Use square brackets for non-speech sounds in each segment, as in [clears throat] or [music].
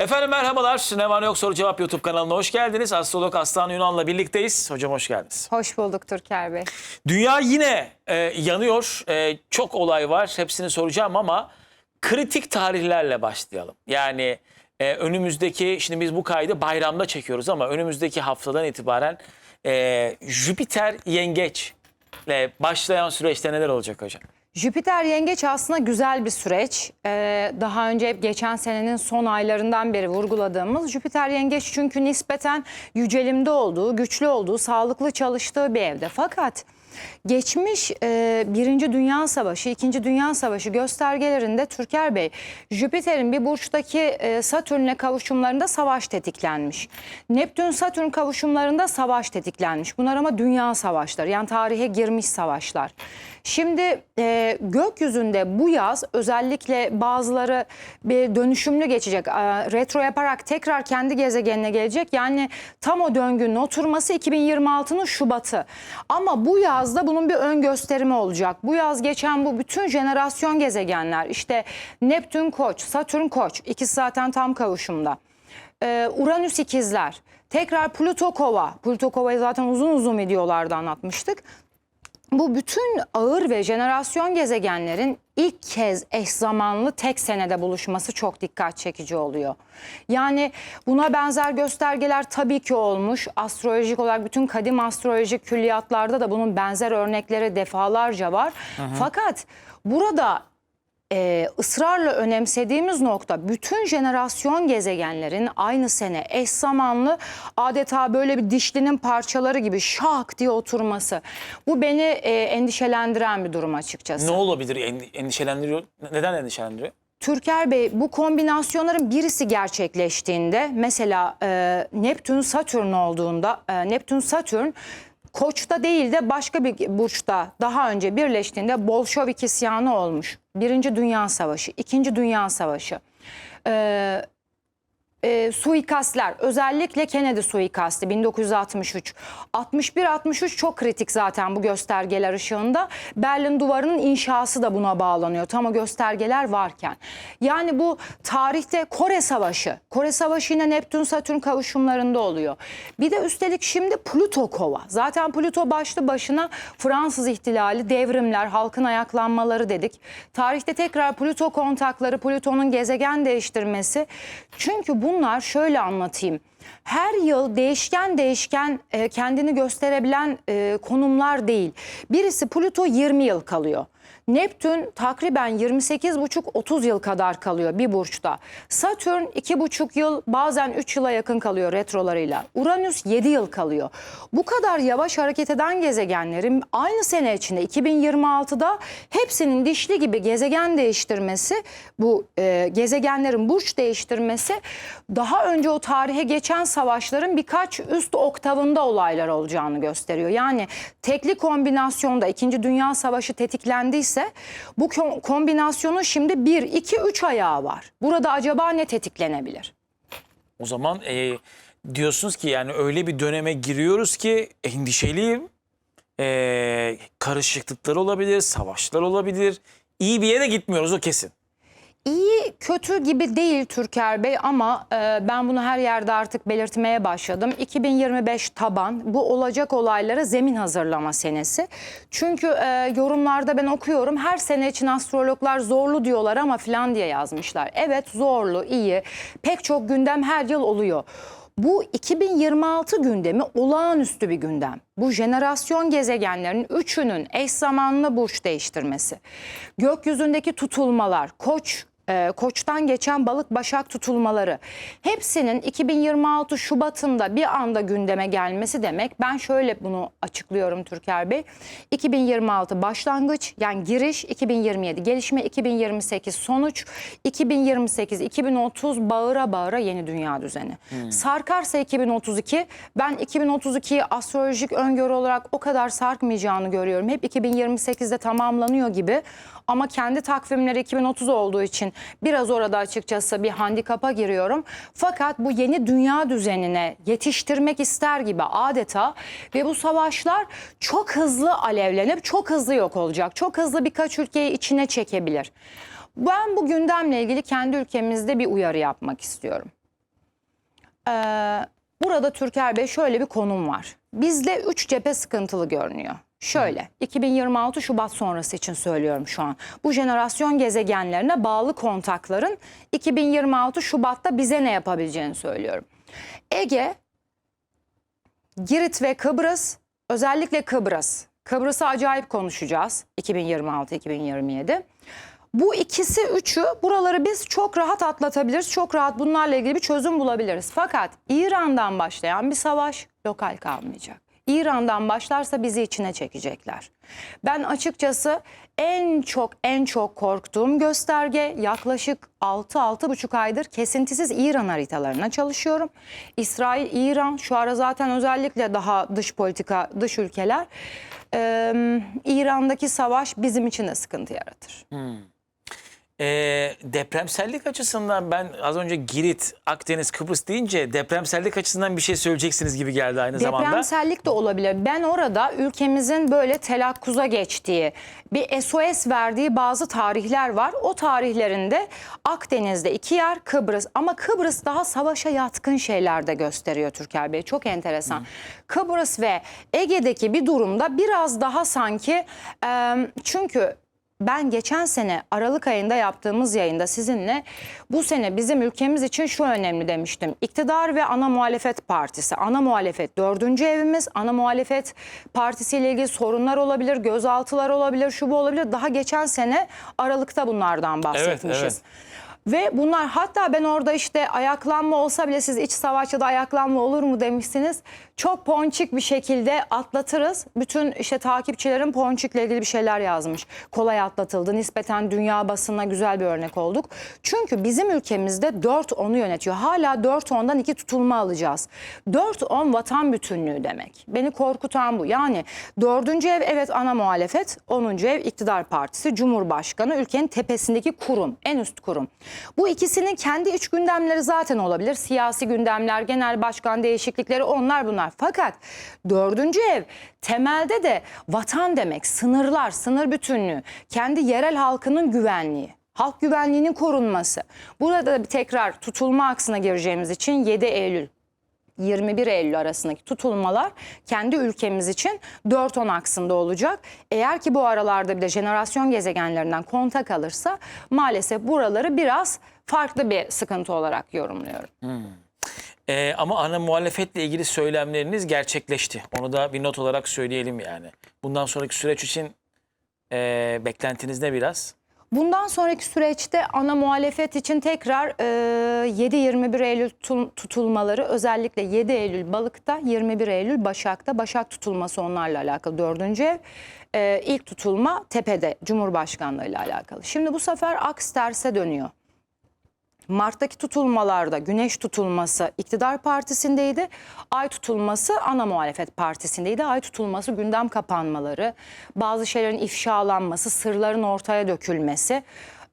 Efendim merhabalar. Ne var ne yok soru cevap YouTube kanalına hoş geldiniz. Astrolog Aslan Yunan'la birlikteyiz. Hocam hoş geldiniz. Hoş bulduk Türker Bey. Dünya yine e, yanıyor. E, çok olay var. Hepsini soracağım ama kritik tarihlerle başlayalım. Yani e, önümüzdeki, şimdi biz bu kaydı bayramda çekiyoruz ama önümüzdeki haftadan itibaren e, Jüpiter yengeçle başlayan süreçte neler olacak hocam? Jüpiter yengeç aslında güzel bir süreç. Ee, daha önce geçen senenin son aylarından beri vurguladığımız Jüpiter yengeç çünkü nispeten yücelimde olduğu, güçlü olduğu, sağlıklı çalıştığı bir evde. Fakat geçmiş e, Birinci Dünya Savaşı, İkinci Dünya Savaşı göstergelerinde Türker Bey, Jüpiter'in bir burçtaki e, Satürn'le kavuşumlarında savaş tetiklenmiş. Neptün-Satürn kavuşumlarında savaş tetiklenmiş. Bunlar ama dünya savaşları yani tarihe girmiş savaşlar. Şimdi e, gökyüzünde bu yaz özellikle bazıları bir dönüşümlü geçecek. E, retro yaparak tekrar kendi gezegenine gelecek. Yani tam o döngünün oturması 2026'nın Şubat'ı. Ama bu yazda bunun bir ön gösterimi olacak. Bu yaz geçen bu bütün jenerasyon gezegenler işte Neptün Koç, Satürn Koç ikisi zaten tam kavuşumda. Ee, Uranüs ikizler. Tekrar Plüto Kova. Plüto Kova'yı zaten uzun uzun videolarda anlatmıştık. Bu bütün ağır ve jenerasyon gezegenlerin ilk kez eş zamanlı tek senede buluşması çok dikkat çekici oluyor. Yani buna benzer göstergeler tabii ki olmuş. Astrolojik olarak bütün kadim astrolojik külliyatlarda da bunun benzer örnekleri defalarca var. Fakat burada e, ısrarla önemsediğimiz nokta bütün jenerasyon gezegenlerin aynı sene eş zamanlı adeta böyle bir dişlinin parçaları gibi şak diye oturması. Bu beni e, endişelendiren bir durum açıkçası. Ne olabilir End- endişelendiriyor? Neden endişelendiriyor? Türker Bey bu kombinasyonların birisi gerçekleştiğinde mesela e, Neptün Satürn olduğunda e, Neptün Satürn Koç'ta değil de başka bir burçta daha önce birleştiğinde Bolşevik isyanı olmuş. Birinci Dünya Savaşı, İkinci Dünya Savaşı. E, e, suikastler özellikle Kennedy suikasti 1963 61-63 çok kritik zaten bu göstergeler ışığında. Berlin duvarının inşası da buna bağlanıyor tam o göstergeler varken. Yani bu tarihte Kore Savaşı Kore Savaşı yine Neptün Satürn kavuşumlarında oluyor. Bir de üstelik şimdi Plüto kova. Zaten Plüto başlı başına Fransız ihtilali devrimler halkın ayaklanmaları dedik. Tarihte tekrar Plüto kontakları Plüton'un gezegen değiştirmesi. Çünkü bunlar şöyle anlatayım. Her yıl değişken değişken e, kendini gösterebilen e, konumlar değil. Birisi Plüto 20 yıl kalıyor. Neptün takriben 28,5-30 yıl kadar kalıyor bir burçta. Satürn 2,5 yıl bazen 3 yıla yakın kalıyor retrolarıyla. Uranüs 7 yıl kalıyor. Bu kadar yavaş hareket eden gezegenlerin aynı sene içinde 2026'da hepsinin dişli gibi gezegen değiştirmesi bu e, gezegenlerin burç değiştirmesi daha önce o tarihe geçen savaşların birkaç üst oktavında olaylar olacağını gösteriyor. Yani tekli kombinasyonda 2. Dünya Savaşı tetiklendiyse bu ko- kombinasyonun şimdi 1, 2, 3 ayağı var. Burada acaba ne tetiklenebilir? O zaman e, diyorsunuz ki yani öyle bir döneme giriyoruz ki endişeliyim. E, karışıklıklar olabilir, savaşlar olabilir. İyi bir yere gitmiyoruz o kesin. İyi kötü gibi değil Türker Bey ama e, ben bunu her yerde artık belirtmeye başladım. 2025 taban bu olacak olaylara zemin hazırlama senesi. Çünkü e, yorumlarda ben okuyorum her sene için astrologlar zorlu diyorlar ama filan diye yazmışlar. Evet zorlu iyi pek çok gündem her yıl oluyor. Bu 2026 gündemi olağanüstü bir gündem. Bu jenerasyon gezegenlerin üçünün eş zamanlı burç değiştirmesi. Gökyüzündeki tutulmalar, koç e, koçtan geçen balık başak tutulmaları hepsinin 2026 Şubat'ında bir anda gündeme gelmesi demek. Ben şöyle bunu açıklıyorum Türker Bey. 2026 başlangıç yani giriş 2027 gelişme 2028 sonuç 2028 2030 bağıra bağıra yeni dünya düzeni. Sarkarsa 2032 ben 2032'yi astrolojik öngörü olarak o kadar sarkmayacağını görüyorum. Hep 2028'de tamamlanıyor gibi ama kendi takvimleri 2030 olduğu için biraz orada açıkçası bir handikapa giriyorum. Fakat bu yeni dünya düzenine yetiştirmek ister gibi adeta ve bu savaşlar çok hızlı alevlenip çok hızlı yok olacak. Çok hızlı birkaç ülkeyi içine çekebilir. Ben bu gündemle ilgili kendi ülkemizde bir uyarı yapmak istiyorum. Ee, burada Türker Bey şöyle bir konum var. Bizde 3 cephe sıkıntılı görünüyor. Şöyle 2026 Şubat sonrası için söylüyorum şu an. Bu jenerasyon gezegenlerine bağlı kontakların 2026 Şubat'ta bize ne yapabileceğini söylüyorum. Ege, Girit ve Kıbrıs, özellikle Kıbrıs. Kıbrıs'ı acayip konuşacağız 2026-2027. Bu ikisi üçü buraları biz çok rahat atlatabiliriz. Çok rahat bunlarla ilgili bir çözüm bulabiliriz. Fakat İran'dan başlayan bir savaş lokal kalmayacak. İran'dan başlarsa bizi içine çekecekler. Ben açıkçası en çok en çok korktuğum gösterge yaklaşık 6-6,5 aydır kesintisiz İran haritalarına çalışıyorum. İsrail, İran şu ara zaten özellikle daha dış politika, dış ülkeler. Ee, İran'daki savaş bizim için de sıkıntı yaratır. E, depremsellik açısından ben az önce Girit, Akdeniz, Kıbrıs deyince depremsellik açısından bir şey söyleyeceksiniz gibi geldi aynı zamanda. Depremsellik de olabilir. Ben orada ülkemizin böyle telakkuza geçtiği, bir SOS verdiği bazı tarihler var. O tarihlerinde Akdeniz'de iki yer, Kıbrıs ama Kıbrıs daha savaşa yatkın şeyler de gösteriyor Türker Bey. Çok enteresan. Kıbrıs ve Ege'deki bir durumda biraz daha sanki e, çünkü ben geçen sene Aralık ayında yaptığımız yayında sizinle bu sene bizim ülkemiz için şu önemli demiştim. İktidar ve ana muhalefet partisi. Ana muhalefet dördüncü evimiz. Ana muhalefet partisiyle ilgili sorunlar olabilir, gözaltılar olabilir, şu bu olabilir. Daha geçen sene Aralık'ta bunlardan bahsetmişiz. evet. Ve bunlar hatta ben orada işte ayaklanma olsa bile siz iç savaşçıda ayaklanma olur mu demişsiniz. Çok ponçik bir şekilde atlatırız. Bütün işte takipçilerin ponçikle ilgili bir şeyler yazmış. Kolay atlatıldı. Nispeten dünya basınına güzel bir örnek olduk. Çünkü bizim ülkemizde 4-10'u yönetiyor. Hala 4-10'dan iki tutulma alacağız. 4-10 vatan bütünlüğü demek. Beni korkutan bu. Yani dördüncü ev evet ana muhalefet. 10. ev iktidar partisi. Cumhurbaşkanı ülkenin tepesindeki kurum. En üst kurum. Bu ikisinin kendi iç gündemleri zaten olabilir. Siyasi gündemler, genel başkan değişiklikleri onlar bunlar. Fakat dördüncü ev temelde de vatan demek. Sınırlar, sınır bütünlüğü. Kendi yerel halkının güvenliği. Halk güvenliğinin korunması. Burada da tekrar tutulma aksına gireceğimiz için 7 Eylül 21 Eylül arasındaki tutulmalar kendi ülkemiz için 4-10 aksında olacak. Eğer ki bu aralarda bir de jenerasyon gezegenlerinden kontak alırsa maalesef buraları biraz farklı bir sıkıntı olarak yorumluyorum. E, ama ana muhalefetle ilgili söylemleriniz gerçekleşti. Onu da bir not olarak söyleyelim yani. Bundan sonraki süreç için e, beklentiniz ne biraz? Bundan sonraki süreçte ana muhalefet için tekrar e, 7-21 Eylül tutul- tutulmaları özellikle 7 Eylül Balık'ta 21 Eylül Başak'ta Başak tutulması onlarla alakalı dördüncü ev. E, ilk tutulma Tepe'de Cumhurbaşkanlığı ile alakalı. Şimdi bu sefer aks terse dönüyor. Mart'taki tutulmalarda Güneş tutulması iktidar partisindeydi. Ay tutulması ana muhalefet partisindeydi. Ay tutulması gündem kapanmaları, bazı şeylerin ifşalanması, sırların ortaya dökülmesi,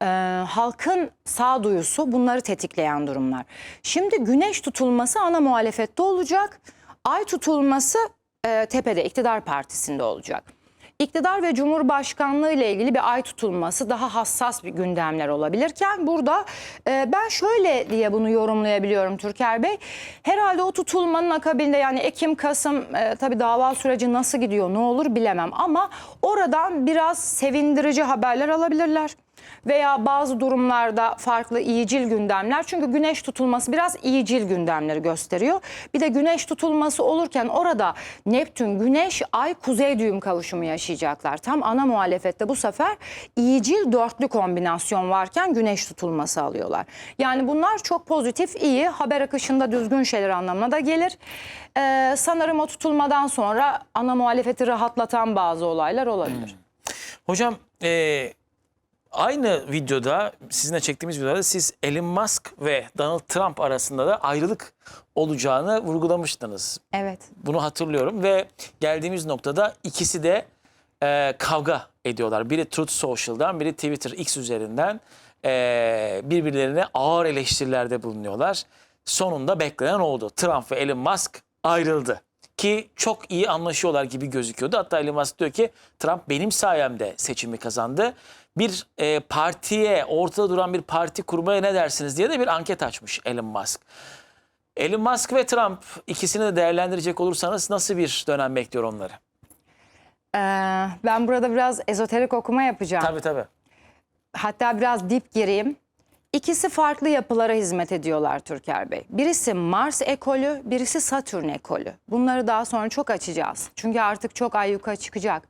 e, halkın sağduyusu bunları tetikleyen durumlar. Şimdi Güneş tutulması ana muhalefette olacak. Ay tutulması e, tepede iktidar partisinde olacak. İktidar ve Cumhurbaşkanlığı ile ilgili bir ay tutulması daha hassas bir gündemler olabilirken burada e, ben şöyle diye bunu yorumlayabiliyorum Türker Bey. Herhalde o tutulmanın akabinde yani Ekim, Kasım e, tabii dava süreci nasıl gidiyor ne olur bilemem ama oradan biraz sevindirici haberler alabilirler veya bazı durumlarda farklı iyicil gündemler. Çünkü güneş tutulması biraz iyicil gündemleri gösteriyor. Bir de güneş tutulması olurken orada Neptün, Güneş, Ay, Kuzey düğüm kavuşumu yaşayacaklar. Tam ana muhalefette bu sefer iyicil dörtlü kombinasyon varken güneş tutulması alıyorlar. Yani bunlar çok pozitif, iyi, haber akışında düzgün şeyler anlamına da gelir. Ee, sanırım o tutulmadan sonra ana muhalefeti rahatlatan bazı olaylar olabilir. Hocam e, aynı videoda sizinle çektiğimiz videoda siz Elon Musk ve Donald Trump arasında da ayrılık olacağını vurgulamıştınız. Evet. Bunu hatırlıyorum ve geldiğimiz noktada ikisi de e, kavga ediyorlar. Biri Truth Social'dan, biri Twitter X üzerinden e, birbirlerine ağır eleştirilerde bulunuyorlar. Sonunda beklenen oldu. Trump ve Elon Musk ayrıldı. Ki çok iyi anlaşıyorlar gibi gözüküyordu. Hatta Elon Musk diyor ki Trump benim sayemde seçimi kazandı. Bir e, partiye, ortada duran bir parti kurmaya ne dersiniz diye de bir anket açmış Elon Musk. Elon Musk ve Trump ikisini de değerlendirecek olursanız nasıl bir dönem bekliyor onları? Ee, ben burada biraz ezoterik okuma yapacağım. Tabii tabii. Hatta biraz dip gireyim. İkisi farklı yapılara hizmet ediyorlar Türker Bey. Birisi Mars ekolü, birisi Satürn ekolü. Bunları daha sonra çok açacağız. Çünkü artık çok ayyuka çıkacak.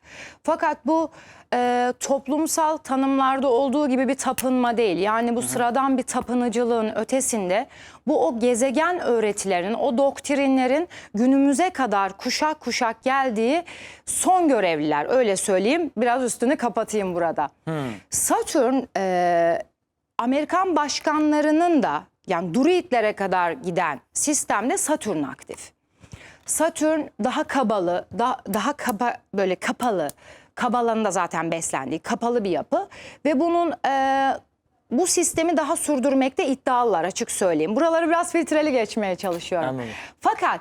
Fakat bu e, toplumsal tanımlarda olduğu gibi bir tapınma değil. Yani bu sıradan bir tapınıcılığın ötesinde bu o gezegen öğretilerinin, o doktrinlerin günümüze kadar kuşak kuşak geldiği son görevliler. Öyle söyleyeyim. Biraz üstünü kapatayım burada. Satürn e, Amerikan başkanlarının da yani druidlere kadar giden sistemde Satürn aktif. Satürn daha kabalı, daha, daha kaba, böyle kapalı, kabalanın da zaten beslendiği kapalı bir yapı ve bunun e, bu sistemi daha sürdürmekte iddialılar açık söyleyeyim. Buraları biraz filtreli geçmeye çalışıyorum. Anladım. Fakat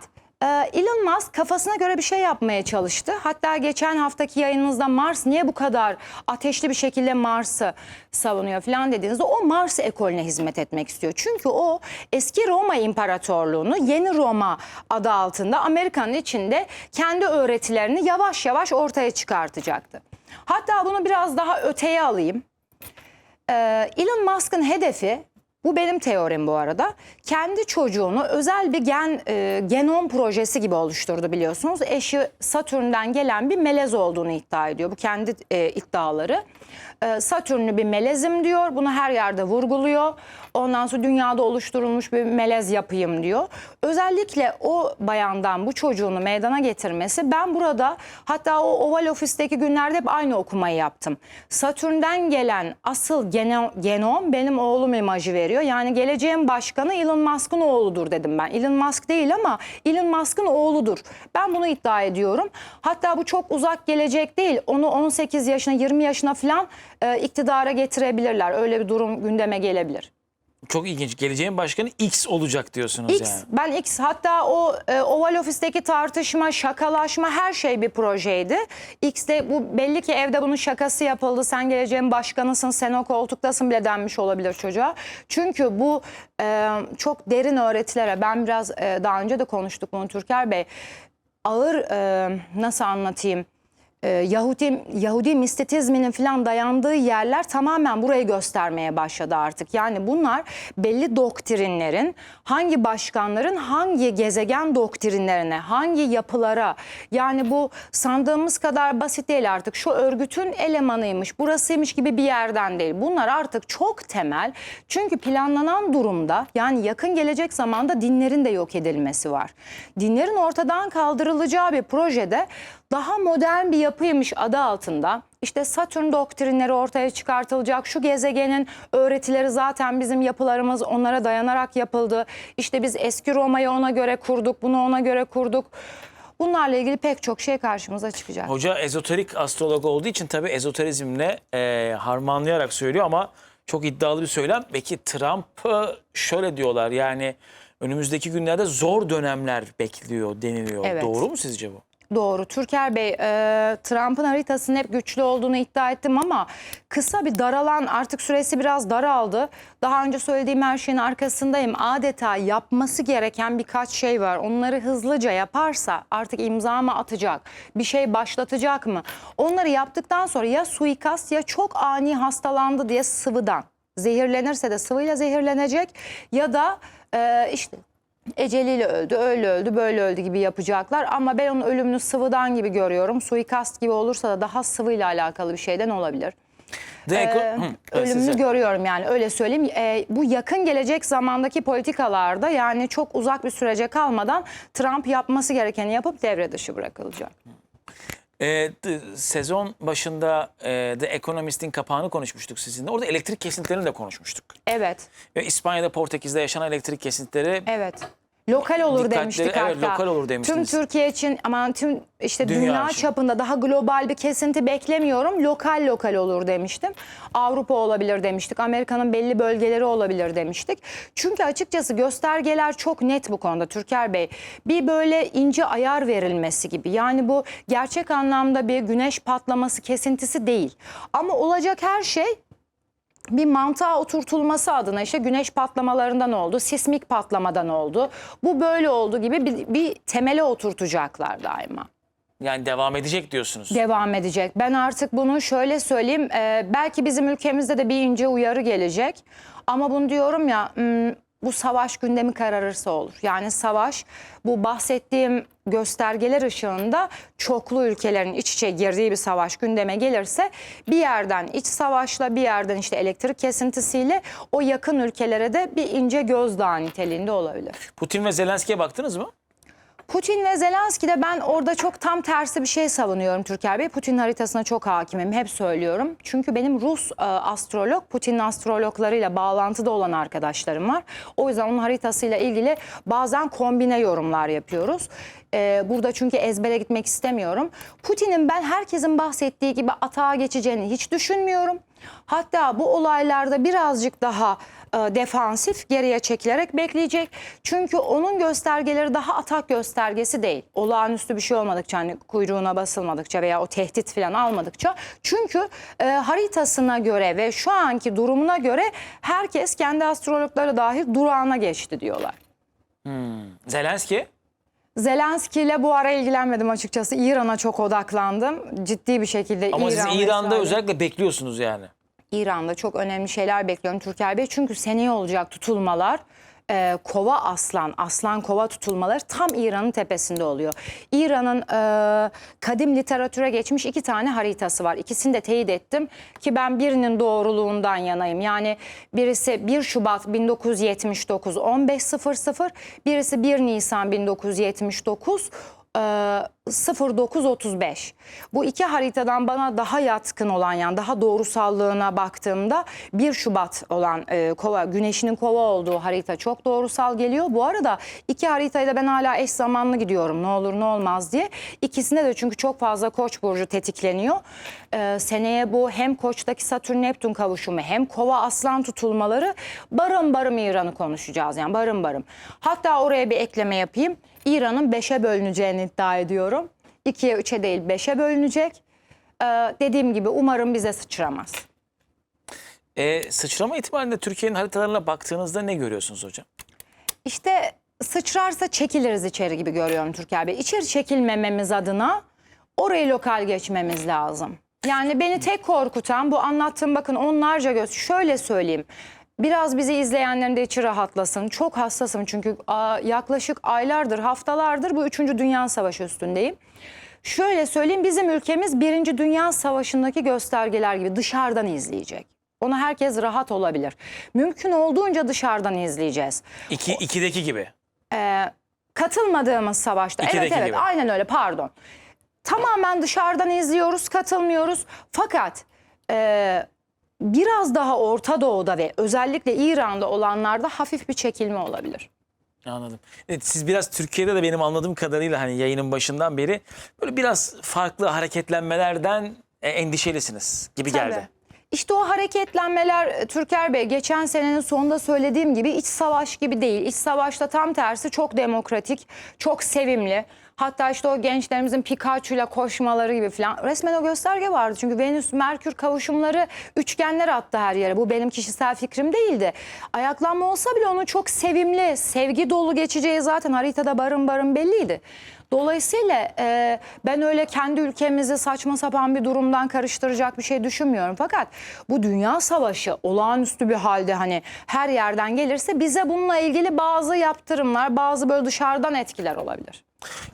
Elon Musk kafasına göre bir şey yapmaya çalıştı. Hatta geçen haftaki yayınınızda Mars niye bu kadar ateşli bir şekilde Mars'ı savunuyor falan dediğinizde o Mars ekolüne hizmet etmek istiyor. Çünkü o eski Roma İmparatorluğunu yeni Roma adı altında Amerika'nın içinde kendi öğretilerini yavaş yavaş ortaya çıkartacaktı. Hatta bunu biraz daha öteye alayım. Ee, Elon Musk'ın hedefi bu benim teorim bu arada. Kendi çocuğunu özel bir gen e, genom projesi gibi oluşturdu biliyorsunuz. Eşi Satürn'den gelen bir melez olduğunu iddia ediyor. Bu kendi e, iddiaları. E, Satürnlü bir melezim diyor. Bunu her yerde vurguluyor. Ondan sonra dünyada oluşturulmuş bir melez yapayım diyor. Özellikle o bayandan bu çocuğunu meydana getirmesi ben burada hatta o Oval Ofis'teki günlerde hep aynı okumayı yaptım. Satürn'den gelen asıl geno- genom benim oğlum imajı veriyor. Yani geleceğin başkanı Elon Musk'ın oğludur dedim ben. Elon Musk değil ama Elon Musk'ın oğludur. Ben bunu iddia ediyorum. Hatta bu çok uzak gelecek değil. Onu 18 yaşına 20 yaşına falan e, iktidara getirebilirler. Öyle bir durum gündeme gelebilir. Çok ilginç. Geleceğin başkanı X olacak diyorsunuz X, yani. ben X hatta o e, Oval Ofis'teki tartışma, şakalaşma her şey bir projeydi. X'te bu belli ki evde bunun şakası yapıldı. Sen geleceğin başkanısın, sen o koltuktasın bile denmiş olabilir çocuğa. Çünkü bu e, çok derin öğretilere ben biraz e, daha önce de konuştuk bunu Türker Bey. Ağır e, nasıl anlatayım? E, Yahudi Yahudi mistetizminin falan dayandığı yerler tamamen burayı göstermeye başladı artık. Yani bunlar belli doktrinlerin hangi başkanların hangi gezegen doktrinlerine, hangi yapılara yani bu sandığımız kadar basit değil artık. Şu örgütün elemanıymış, burasıymış gibi bir yerden değil. Bunlar artık çok temel. Çünkü planlanan durumda yani yakın gelecek zamanda dinlerin de yok edilmesi var. Dinlerin ortadan kaldırılacağı bir projede daha modern bir yapıymış adı altında işte Satürn doktrinleri ortaya çıkartılacak. Şu gezegenin öğretileri zaten bizim yapılarımız onlara dayanarak yapıldı. İşte biz eski Roma'yı ona göre kurduk, bunu ona göre kurduk. Bunlarla ilgili pek çok şey karşımıza çıkacak. Hoca ezoterik astrolog olduğu için tabii ezoterizmle e, harmanlayarak söylüyor ama çok iddialı bir söylem. Peki Trump e, şöyle diyorlar yani önümüzdeki günlerde zor dönemler bekliyor deniliyor. Evet. Doğru mu sizce bu? Doğru. Türker Bey, e, Trump'ın haritasının hep güçlü olduğunu iddia ettim ama kısa bir daralan artık süresi biraz daraldı. Daha önce söylediğim her şeyin arkasındayım. Adeta yapması gereken birkaç şey var. Onları hızlıca yaparsa artık imza mı atacak, bir şey başlatacak mı? Onları yaptıktan sonra ya suikast ya çok ani hastalandı diye sıvıdan. Zehirlenirse de sıvıyla zehirlenecek ya da e, işte eceliyle öldü, öyle öldü, böyle öldü gibi yapacaklar. Ama ben onun ölümünü sıvıdan gibi görüyorum. Suikast gibi olursa da daha sıvıyla alakalı bir şeyden olabilir. Echo- Ee, Hı, ölümünü size. görüyorum yani öyle söyleyeyim. Ee, bu yakın gelecek zamandaki politikalarda yani çok uzak bir sürece kalmadan Trump yapması gerekeni yapıp devre dışı bırakılacak. E, sezon başında e, The Economist'in kapağını konuşmuştuk sizinle. Orada elektrik kesintilerini de konuşmuştuk. Evet, Ve İspanya'da, Portekiz'de yaşanan elektrik kesintileri evet. Lokal olur Dikkatleri, demiştik evet, hatta. lokal olur demiştiniz. Tüm Türkiye için aman tüm işte Dünya dünya, için. çapında daha global bir kesinti beklemiyorum. Lokal lokal olur demiştim. Avrupa olabilir demiştik. Amerika'nın belli bölgeleri olabilir demiştik. Çünkü açıkçası göstergeler çok net bu konuda Türker Bey. Bir böyle ince ayar verilmesi gibi. Yani bu gerçek anlamda bir güneş patlaması kesintisi değil. Ama olacak her şey bir mantığa oturtulması adına işte güneş patlamalarından oldu, sismik patlamadan oldu. Bu böyle oldu gibi bir, bir temele oturtacaklar daima. Yani devam edecek diyorsunuz. Devam edecek. Ben artık bunu şöyle söyleyeyim. e, belki bizim ülkemizde de bir ince uyarı gelecek. Ama bunu diyorum ya hmm, bu savaş gündemi kararırsa olur. Yani savaş bu bahsettiğim göstergeler ışığında çoklu ülkelerin iç içe girdiği bir savaş gündeme gelirse bir yerden iç savaşla bir yerden işte elektrik kesintisiyle o yakın ülkelere de bir ince gözdağı niteliğinde olabilir. Putin ve Zelenski'ye baktınız mı? Putin ve Zelenski'de ben orada çok tam tersi bir şey savunuyorum Türker Bey. Putin haritasına çok hakimim. Hep söylüyorum. Çünkü benim Rus e, astrolog, Putin'in astrologlarıyla bağlantıda olan arkadaşlarım var. O yüzden onun haritasıyla ilgili bazen kombine yorumlar yapıyoruz. E, burada çünkü ezbere gitmek istemiyorum. Putin'in ben herkesin bahsettiği gibi atağa geçeceğini hiç düşünmüyorum. Hatta bu olaylarda birazcık daha e, defansif geriye çekilerek bekleyecek. Çünkü onun göstergeleri daha atak göstergesi değil. Olağanüstü bir şey olmadıkça hani kuyruğuna basılmadıkça veya o tehdit falan almadıkça. Çünkü e, haritasına göre ve şu anki durumuna göre herkes kendi astrologları dahil durağına geçti diyorlar. Zelenski? Zelenski ile bu ara ilgilenmedim açıkçası. İran'a çok odaklandım. Ciddi bir şekilde Ama siz İran ve İran'da İsrail- özellikle bekliyorsunuz yani. İran'da çok önemli şeyler bekliyorum Türker Bey. Çünkü seneye olacak tutulmalar e, kova aslan, aslan kova tutulmaları tam İran'ın tepesinde oluyor. İran'ın e, kadim literatüre geçmiş iki tane haritası var. İkisini de teyit ettim ki ben birinin doğruluğundan yanayım. Yani birisi 1 Şubat 1979 15.00, birisi 1 Nisan 1979 e, 0935. Bu iki haritadan bana daha yatkın olan yani daha doğrusallığına baktığımda 1 Şubat olan e, kova güneşinin kova olduğu harita çok doğrusal geliyor. Bu arada iki haritayı da ben hala eş zamanlı gidiyorum ne olur ne olmaz diye. İkisinde de çünkü çok fazla koç burcu tetikleniyor. E, seneye bu hem koçtaki Satürn Neptün kavuşumu hem kova aslan tutulmaları barım barım İran'ı konuşacağız yani barım barım. Hatta oraya bir ekleme yapayım. İran'ın 5'e bölüneceğini iddia ediyorum. 2'ye 3'e değil 5'e bölünecek. Ee, dediğim gibi umarım bize sıçramaz. E, sıçrama ihtimalinde Türkiye'nin haritalarına baktığınızda ne görüyorsunuz hocam? İşte sıçrarsa çekiliriz içeri gibi görüyorum Türker Bey. İçeri çekilmememiz adına orayı lokal geçmemiz lazım. Yani beni tek korkutan bu anlattığım bakın onlarca göz. Şöyle söyleyeyim. Biraz bizi izleyenlerin de içi rahatlasın. Çok hassasım çünkü yaklaşık aylardır, haftalardır bu 3. Dünya Savaşı üstündeyim. Şöyle söyleyeyim bizim ülkemiz 1. Dünya Savaşı'ndaki göstergeler gibi dışarıdan izleyecek. Ona herkes rahat olabilir. Mümkün olduğunca dışarıdan izleyeceğiz. İki, ikideki gibi. Katılmadığımız savaşta. İkideki evet evet gibi. aynen öyle pardon. Tamamen dışarıdan izliyoruz, katılmıyoruz. Fakat e, biraz daha Orta Doğu'da ve özellikle İran'da olanlarda hafif bir çekilme olabilir. Anladım. Evet, siz biraz Türkiye'de de benim anladığım kadarıyla hani yayının başından beri böyle biraz farklı hareketlenmelerden e, endişelisiniz gibi geldi. Tabii. İşte o hareketlenmeler e, Türker Bey geçen senenin sonunda söylediğim gibi iç savaş gibi değil. İç savaşta tam tersi çok demokratik, çok sevimli. Hatta işte o gençlerimizin Pikachu'yla koşmaları gibi falan. Resmen o gösterge vardı. Çünkü Venüs Merkür kavuşumları üçgenler attı her yere. Bu benim kişisel fikrim değildi. Ayaklanma olsa bile onun çok sevimli, sevgi dolu geçeceği zaten haritada barın barın belliydi. Dolayısıyla e, ben öyle kendi ülkemizi saçma sapan bir durumdan karıştıracak bir şey düşünmüyorum. Fakat bu dünya savaşı olağanüstü bir halde hani her yerden gelirse bize bununla ilgili bazı yaptırımlar, bazı böyle dışarıdan etkiler olabilir.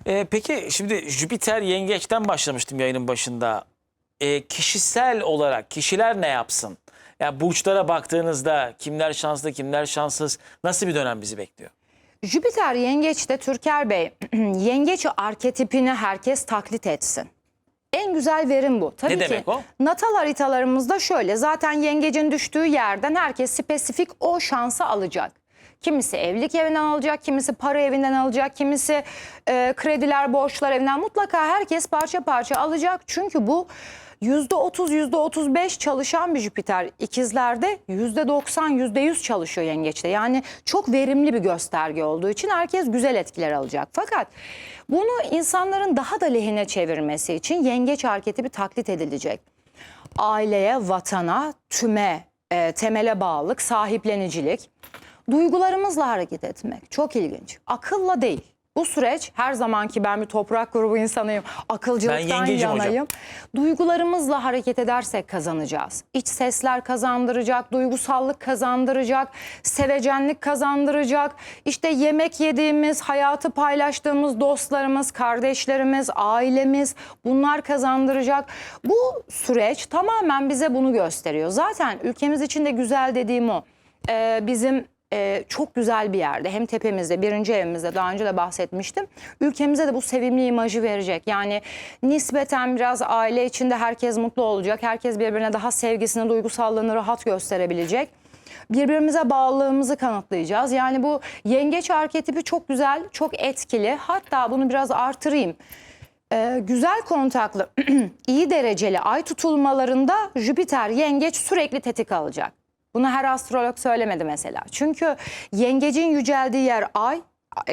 E, peki şimdi Jüpiter yengeçten başlamıştım yayının başında. E, kişisel olarak kişiler ne yapsın? Yani burçlara baktığınızda kimler şanslı kimler şanssız nasıl bir dönem bizi bekliyor? Jüpiter yengeçte Türker Bey [clears throat] yengeç arketipini herkes taklit etsin. En güzel verim bu. Tabii Ne ki demek o? natal haritalarımızda şöyle zaten yengecin düştüğü yerden herkes spesifik o şansı alacak. Kimisi evlilik evinden alacak, kimisi para evinden alacak, kimisi e, krediler, borçlar evinden mutlaka herkes parça parça alacak. Çünkü bu %30, %35 çalışan bir Jüpiter. İkizlerde %90, %100 çalışıyor yengeçte. Yani çok verimli bir gösterge olduğu için herkes güzel etkiler alacak. Fakat bunu insanların daha da lehine çevirmesi için yengeç hareketi bir taklit edilecek. Aileye, vatana, tüme e, temele bağlılık, sahiplenicilik, duygularımızla hareket etmek. Çok ilginç. Akılla değil. Bu süreç her zamanki ben bir toprak grubu insanıyım. Akılcılıktan yengecim hocam. yanayım. Duygularımızla hareket edersek kazanacağız. İç sesler kazandıracak, duygusallık kazandıracak, sevecenlik kazandıracak. İşte yemek yediğimiz, hayatı paylaştığımız dostlarımız, kardeşlerimiz, ailemiz bunlar kazandıracak. Bu süreç tamamen bize bunu gösteriyor. Zaten ülkemiz için de güzel dediğim o. Ee, bizim e, çok güzel bir yerde hem tepemizde birinci evimizde daha önce de bahsetmiştim. Ülkemize de bu sevimli imajı verecek. Yani nispeten biraz aile içinde herkes mutlu olacak. Herkes birbirine daha sevgisini, duygusallığını rahat gösterebilecek. Birbirimize bağlılığımızı kanıtlayacağız. Yani bu yengeç arketipi çok güzel, çok etkili. Hatta bunu biraz artırayım. Ee, güzel kontaklı, [clears throat] iyi dereceli ay tutulmalarında Jüpiter yengeç sürekli tetik alacak. Bunu her astrolog söylemedi mesela. Çünkü yengecin yüceldiği yer ay,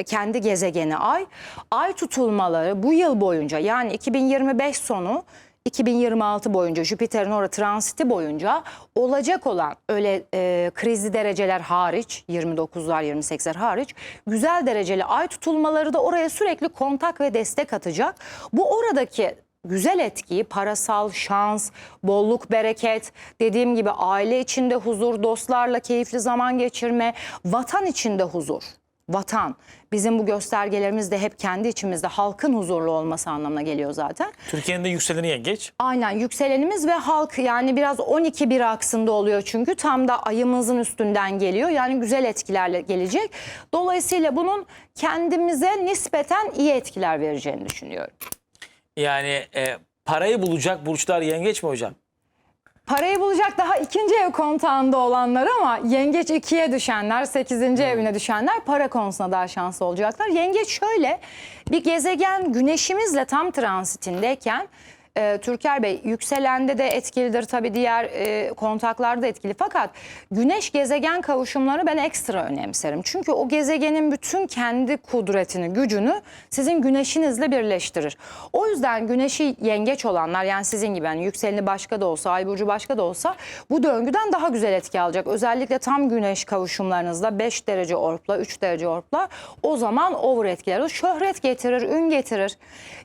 kendi gezegeni ay. Ay tutulmaları bu yıl boyunca yani 2025 sonu 2026 boyunca Jüpiter'in orada transiti boyunca olacak olan öyle e, krizli dereceler hariç 29'lar 28'ler hariç güzel dereceli ay tutulmaları da oraya sürekli kontak ve destek atacak. Bu oradaki güzel etkiyi parasal şans, bolluk, bereket, dediğim gibi aile içinde huzur, dostlarla keyifli zaman geçirme, vatan içinde huzur. Vatan. Bizim bu göstergelerimiz de hep kendi içimizde halkın huzurlu olması anlamına geliyor zaten. Türkiye'nin de yükseleni yengeç. Aynen yükselenimiz ve halk yani biraz 12 bir aksında oluyor çünkü tam da ayımızın üstünden geliyor. Yani güzel etkilerle gelecek. Dolayısıyla bunun kendimize nispeten iyi etkiler vereceğini düşünüyorum. Yani e, parayı bulacak burçlar yengeç mi hocam? Parayı bulacak daha ikinci ev kontağında olanlar ama yengeç ikiye düşenler, sekizinci evine düşenler para konusunda daha şanslı olacaklar. Yengeç şöyle bir gezegen güneşimizle tam transitindeyken e, Türker Bey yükselende de etkilidir tabii diğer e, kontaklarda etkili. Fakat güneş gezegen kavuşumlarını ben ekstra önemserim. Çünkü o gezegenin bütün kendi kudretini, gücünü sizin güneşinizle birleştirir. O yüzden güneşi yengeç olanlar yani sizin gibi yani yükseleni başka da olsa, ay burcu başka da olsa bu döngüden daha güzel etki alacak. Özellikle tam güneş kavuşumlarınızda 5 derece orpla, 3 derece orpla o zaman over etkiler. O şöhret getirir, ün getirir.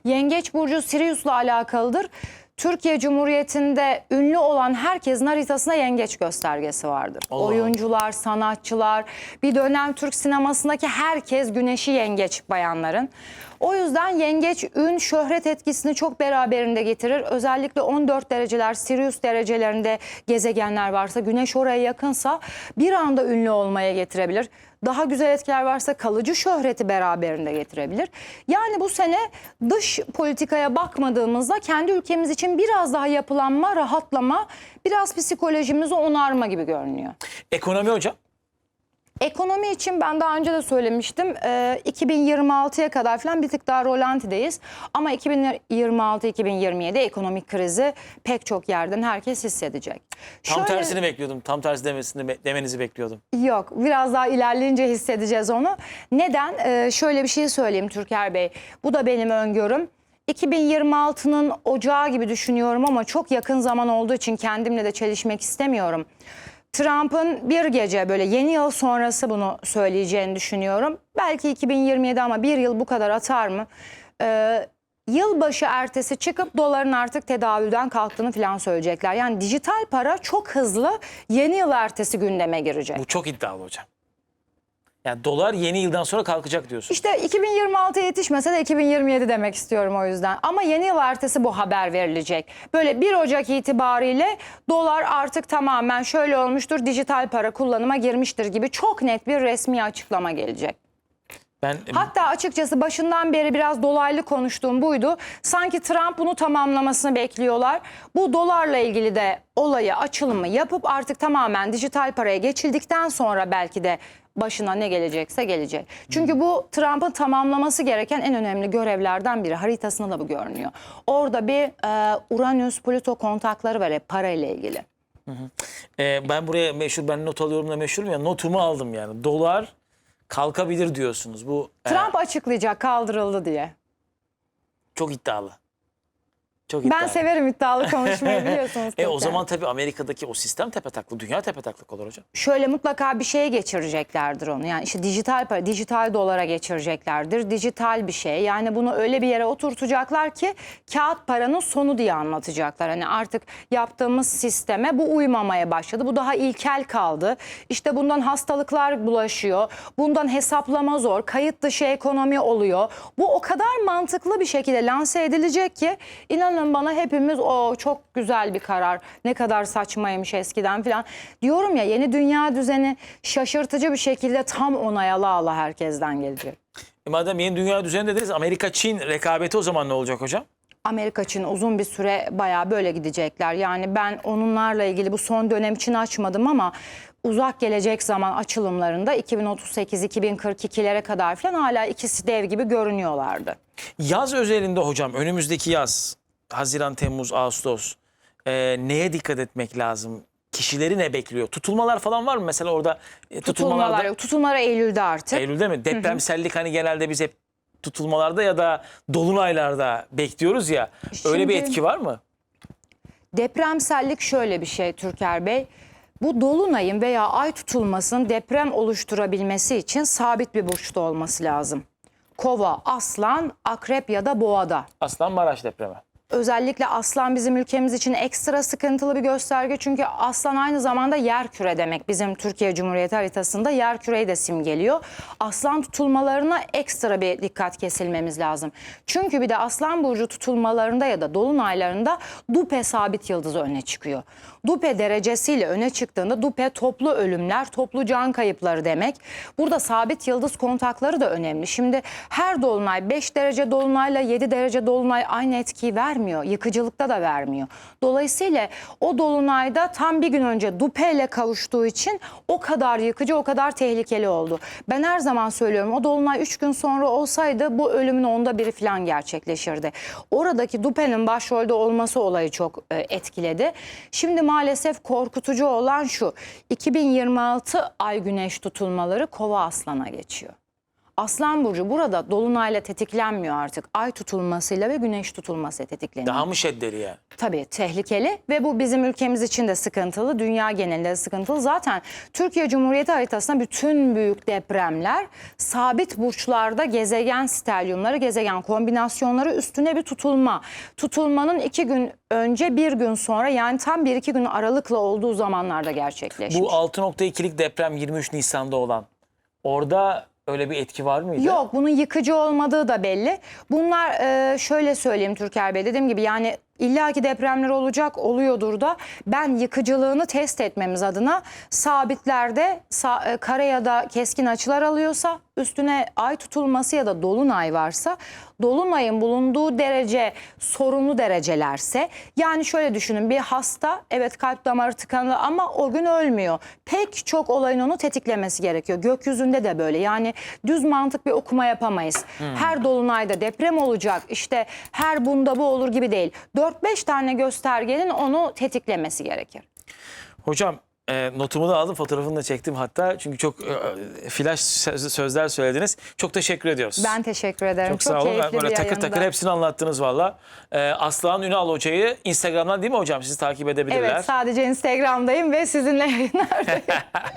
Yengeç burcu Sirius'la alakalıdır. Türkiye Cumhuriyeti'nde ünlü olan herkesin haritasında yengeç göstergesi vardır. Allah. Oyuncular, sanatçılar, bir dönem Türk sinemasındaki herkes güneşi yengeç bayanların. O yüzden yengeç ün, şöhret etkisini çok beraberinde getirir. Özellikle 14 dereceler, Sirius derecelerinde gezegenler varsa, güneş oraya yakınsa bir anda ünlü olmaya getirebilir. Daha güzel etkiler varsa kalıcı şöhreti beraberinde getirebilir. Yani bu sene dış politikaya bakmadığımızda kendi ülkemiz için biraz daha yapılanma, rahatlama, biraz psikolojimizi onarma gibi görünüyor. Ekonomi hocam? Ekonomi için ben daha önce de söylemiştim. Ee, 2026'ya kadar falan bir tık daha rolantideyiz. Ama 2026-2027 ekonomik krizi pek çok yerden herkes hissedecek. Tam Şöyle- tersini bekliyordum. Tam tersi demesini demenizi bekliyordum. Yok biraz daha ilerleyince hissedeceğiz onu. Neden? Ee, şöyle bir şey söyleyeyim Türker Bey. Bu da benim öngörüm. 2026'nın ocağı gibi düşünüyorum ama çok yakın zaman olduğu için kendimle de çelişmek istemiyorum. Trump'ın bir gece böyle yeni yıl sonrası bunu söyleyeceğini düşünüyorum. Belki 2027 ama bir yıl bu kadar atar mı? Ee, yılbaşı ertesi çıkıp doların artık tedavülden kalktığını falan söyleyecekler. Yani dijital para çok hızlı yeni yıl ertesi gündeme girecek. Bu çok iddialı hocam. Yani dolar yeni yıldan sonra kalkacak diyorsun. İşte 2026'ya yetişmese de 2027 demek istiyorum o yüzden. Ama yeni yıl ertesi bu haber verilecek. Böyle 1 Ocak itibariyle dolar artık tamamen şöyle olmuştur, dijital para kullanıma girmiştir gibi çok net bir resmi açıklama gelecek. Ben Hatta açıkçası başından beri biraz dolaylı konuştuğum buydu. Sanki Trump bunu tamamlamasını bekliyorlar. Bu dolarla ilgili de olayı açılımı yapıp artık tamamen dijital paraya geçildikten sonra belki de başına ne gelecekse gelecek. Çünkü bu Trump'ın tamamlaması gereken en önemli görevlerden biri. Haritasında da bu görünüyor. Orada bir e, Uranüs Plüto kontakları var hep parayla ilgili. e, ben buraya meşhur ben not alıyorum da meşhurum ya notumu aldım yani. Dolar kalkabilir diyorsunuz. Bu e, Trump açıklayacak kaldırıldı diye. çok iddialı. Çok Ben iddialı. severim iddialı konuşmayı [laughs] biliyorsunuz. E o zaman tabii Amerika'daki o sistem tepetaklı, dünya tepetaklık olur hocam. şöyle mutlaka bir şeye geçireceklerdir onu. Yani işte dijital para, dijital dolara geçireceklerdir. Dijital bir şey. Yani bunu öyle bir yere oturtacaklar ki kağıt paranın sonu diye anlatacaklar. Hani artık yaptığımız sisteme bu uymamaya başladı. Bu daha ilkel kaldı. İşte bundan hastalıklar bulaşıyor. Bundan hesaplama zor. Kayıt dışı ekonomi oluyor. Bu o kadar mantıklı bir şekilde lanse edilecek ki inanın bana hepimiz o çok güzel bir karar. Ne kadar saçmaymış eskiden falan. Diyorum ya yeni dünya düzeni şaşırtıcı bir şekilde tam onay ala ala herkesten gelecek. E madem yeni dünya düzeni dediniz Amerika-Çin rekabeti o zaman ne olacak hocam? Amerika için uzun bir süre bayağı böyle gidecekler. Yani ben onlarla ilgili bu son dönem için açmadım ama uzak gelecek zaman açılımlarında 2038-2042'lere kadar falan hala ikisi dev gibi görünüyorlardı. Yaz özelinde hocam önümüzdeki yaz Haziran, Temmuz, Ağustos e, neye dikkat etmek lazım? Kişileri ne bekliyor? Tutulmalar falan var mı? Mesela orada e, tutulmalarda Tutulmalar yok. Tutulmalar Eylül'de artık. Eylül'de mi? Depremsellik hani genelde biz hep tutulmalarda ya da dolunaylarda bekliyoruz ya. Öyle bir Şimdi- etki var mı? Depremsellik şöyle bir şey Türker Bey. Bu dolunayın veya ay tutulmasının deprem oluşturabilmesi için sabit bir burçta olması lazım. Kova, aslan, akrep ya da boğada. Aslan Maraş depremi. Özellikle aslan bizim ülkemiz için ekstra sıkıntılı bir gösterge. Çünkü aslan aynı zamanda yer küre demek. Bizim Türkiye Cumhuriyeti haritasında yer küreyi de simgeliyor. Aslan tutulmalarına ekstra bir dikkat kesilmemiz lazım. Çünkü bir de aslan burcu tutulmalarında ya da dolunaylarında dupe sabit yıldızı öne çıkıyor. Dupe derecesiyle öne çıktığında dupe toplu ölümler, toplu can kayıpları demek. Burada sabit yıldız kontakları da önemli. Şimdi her dolunay 5 derece dolunayla 7 derece dolunay aynı etkiyi vermiyor. Yıkıcılıkta da vermiyor. Dolayısıyla o dolunayda tam bir gün önce dupe ile kavuştuğu için o kadar yıkıcı, o kadar tehlikeli oldu. Ben her zaman söylüyorum o dolunay 3 gün sonra olsaydı bu ölümün onda biri falan gerçekleşirdi. Oradaki dupenin başrolde olması olayı çok e, etkiledi. Şimdi maalesef korkutucu olan şu. 2026 ay güneş tutulmaları kova aslana geçiyor. Aslan burcu burada dolunayla tetiklenmiyor artık. Ay tutulmasıyla ve güneş tutulması tetikleniyor. Daha mı şeddeli yani? Tabii tehlikeli ve bu bizim ülkemiz için de sıkıntılı, dünya genelinde de sıkıntılı. Zaten Türkiye Cumhuriyeti haritasında bütün büyük depremler sabit burçlarda gezegen stelyumları, gezegen kombinasyonları üstüne bir tutulma. Tutulmanın iki gün önce bir gün sonra yani tam bir iki gün aralıkla olduğu zamanlarda gerçekleşmiş. Bu 6.2'lik deprem 23 Nisan'da olan. Orada öyle bir etki var mıydı? Yok bunun yıkıcı olmadığı da belli. Bunlar şöyle söyleyeyim Türker Bey dediğim gibi yani illaki depremler olacak oluyordur da ben yıkıcılığını test etmemiz adına sabitlerde sa, e, kare ya da keskin açılar alıyorsa üstüne ay tutulması ya da dolunay varsa dolunayın bulunduğu derece sorunlu derecelerse yani şöyle düşünün bir hasta evet kalp damarı tıkanlı ama o gün ölmüyor. Pek çok olayın onu tetiklemesi gerekiyor. Gökyüzünde de böyle yani düz mantık bir okuma yapamayız. Her dolunayda deprem olacak işte her bunda bu olur gibi değil. 4-5 tane göstergenin onu tetiklemesi gerekir. Hocam e, notumu da aldım fotoğrafını da çektim hatta. Çünkü çok e, flash söz- sözler söylediniz. Çok teşekkür ediyoruz. Ben teşekkür ederim. Çok, sağ olun. Böyle takır yayında. takır hepsini anlattınız valla. Ee, Aslıhan Ünal Hoca'yı Instagram'dan değil mi hocam? Sizi takip edebilirler. Evet sadece Instagram'dayım ve sizinle [laughs] yayınlardayım.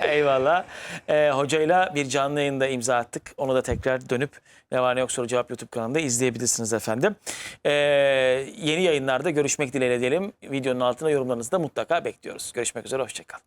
[laughs] Eyvallah. Ee, hocayla bir canlı yayında imza attık. Onu da tekrar dönüp ne var ne yok soru cevap YouTube kanalında izleyebilirsiniz efendim. Ee, yeni yayınlarda görüşmek dileğiyle diyelim. Videonun altına yorumlarınızı da mutlaka bekliyoruz. Görüşmek üzere, hoşçakalın.